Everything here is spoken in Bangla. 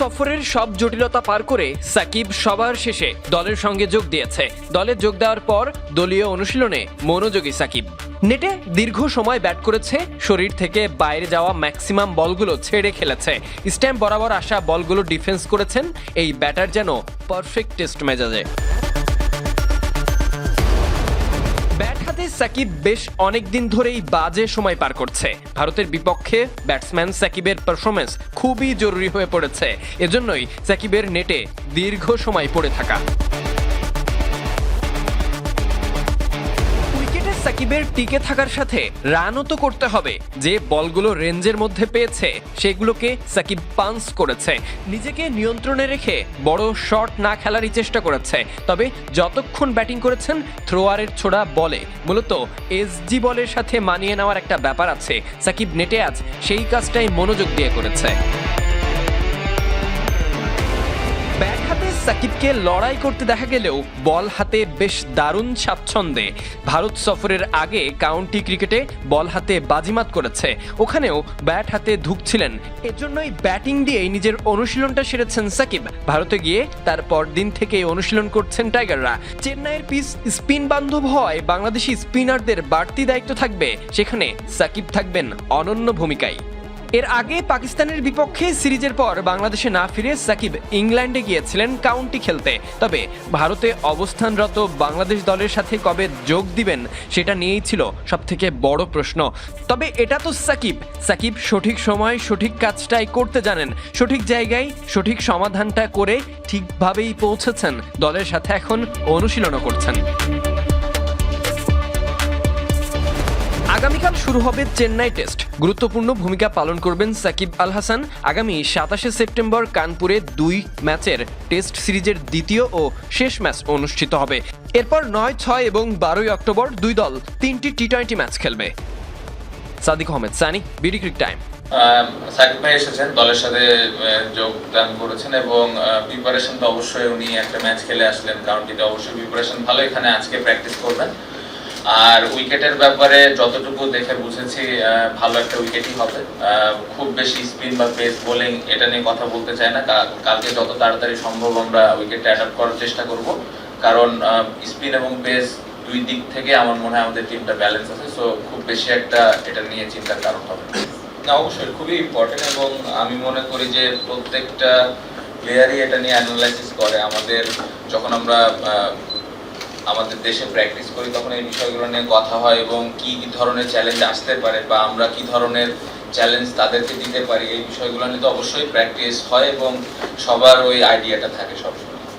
সফরের সব জটিলতা পার করে সাকিব সবার শেষে দলের সঙ্গে যোগ দিয়েছে। দলে যোগ দেওয়ার পর দলীয় অনুশীলনে মনোযোগী সাকিব। নেটে দীর্ঘ সময় ব্যাট করেছে, শরীর থেকে বাইরে যাওয়া ম্যাক্সিমাম বলগুলো ছেড়ে খেলেছে। স্ট্যাম্প বরাবর আসা বলগুলো ডিফেন্স করেছেন, এই ব্যাটার যেন পারফেক্ট টেস্ট মেজাজে। ব্যাট সাকিব বেশ অনেক দিন ধরেই বাজে সময় পার করছে। ভারতের বিপক্ষে ব্যাটসম্যান সাকিবের পারফরমেন্স খুবই জরুরি হয়ে পড়েছে। এজন্যই সাকিবের নেটে দীর্ঘ সময় পড়ে থাকা। সাকিবের টিকে থাকার সাথে রানও তো করতে হবে। যে বলগুলো রেঞ্জের মধ্যে পেয়েছে, সেগুলোকে সাকিব পাঞ্চ করেছে। নিজেকে নিয়ন্ত্রণে রেখে বড় শট না খেলারই চেষ্টা করেছে। তবে যতক্ষণ ব্যাটিং করেছেন, থ্রোয়ারের ছোড়া বলে। মূলত এসজি বলের সাথে মানিয়ে নেওয়ার একটা ব্যাপার আছে। সাকিব নেটে আজ সেই কাজটাই মনোযোগ দিয়ে করেছে। সাকিবকে লড়াই করতে দেখা গেলেও বল হাতে বেশ দারুণ স্বাচ্ছন্দ্যে। ভারত সফরের আগে কাউন্টি ক্রিকেটে বল হাতে বাজিমাত করেছে। ওখানেও ব্যাট হাতে ধুকছিলেন। এজন্যই ব্যাটিং দিয়েই নিজের অনুশীলনটা সেরেছেন সাকিব। ভারতে গিয়ে তার পরদিন থেকে অনুশীলন করছেন টাইগাররা। চেন্নাইয়ের পিস স্পিন বান্ধব হওয়ায় বাংলাদেশি স্পিনারদের বাড়তি দায়িত্ব থাকবে। সেখানে সাকিব থাকবেন অনন্য ভূমিকায়। এর আগে পাকিস্তানের বিপক্ষে সিরিজের পর বাংলাদেশে না ফিরে সাকিব ইংল্যান্ডে গিয়েছিলেন কাউন্টি খেলতে। তবে ভারতে অবস্থানরত বাংলাদেশ দলের সাথে কবে যোগ দিবেন সেটা নিয়েই ছিল সবথেকে বড় প্রশ্ন। তবে এটা তো সাকিব। সাকিব সঠিক সময় সঠিক কাজটাই করতে জানেন। সঠিক জায়গায় সঠিক সমাধানটা করে ঠিকভাবেই পৌঁছেছেন। দলের সাথে এখন অনুশীলনও করছেন। আগামীকাল শুরু হবে চেন্নাই টেস্ট। গুরুত্বপূর্ণ ভূমিকা পালন করবেন সাকিব আল হাসান। আগামী সাতাশে সেপ্টেম্বর কানপুরে দুই ম্যাচের টেস্ট সিরিজের দ্বিতীয় ও শেষ ম্যাচ অনুষ্ঠিত হবে। এরপর নয়, ছয় এবং বারোই অক্টোবর দুই দল তিনটি টি টোয়েন্টি ম্যাচ খেলবে। Sadik Ahmed, Sunny, BD cric time. Shakib ভাই এসেছেন, দলের সাথে যোগদান করেছেন এবং প্রিপারেশন তো অবশ্যই উনি একটা ম্যাচ খেলে আসলেন। কাউন্টিতে অবশ্যই প্রিপারেশন ভালো এখানে আজকে প্র্যাকটিস করবেন। আর উইকেটের ব্যাপারে যতটুকু দেখে বুঝেছি ভালো একটা উইকেটই হবে। খুব বেশি স্পিন বা পেস, বোলিং এটা নিয়ে কথা বলতে চাই না। কালকে যত তাড়াতাড়ি সম্ভব আমরা উইকেটটা অ্যাডাপ্ট করার চেষ্টা করব। কারণ স্পিন এবং পেস দুই দিক থেকে আমার মনে হয় আমাদের টিমটা ব্যালেন্স আছে। সো খুব বেশি একটা এটা নিয়ে চিন্তার কারণ হবে না। অবশ্যই খুবই ইম্পর্টেন্ট এবং আমি মনে করি যে প্রত্যেকটা প্লেয়ারই এটা নিয়ে অ্যানালাইসিস করে। আমাদের যখন আমরা আমাদের দেশে প্র্যাকটিস করি, তখন এই বিষয়গুলো নিয়ে কথা হয় এবং কি ধরনের চ্যালেঞ্জ আসতে পারে বা আমরা কি ধরনের চ্যালেঞ্জ তাদেরকে দিতে পারি, এই বিষয়গুলো নিয়ে তো অবশ্যই প্র্যাকটিস হয় এবং সবার ওই আইডিয়াটা থাকে সবসময়।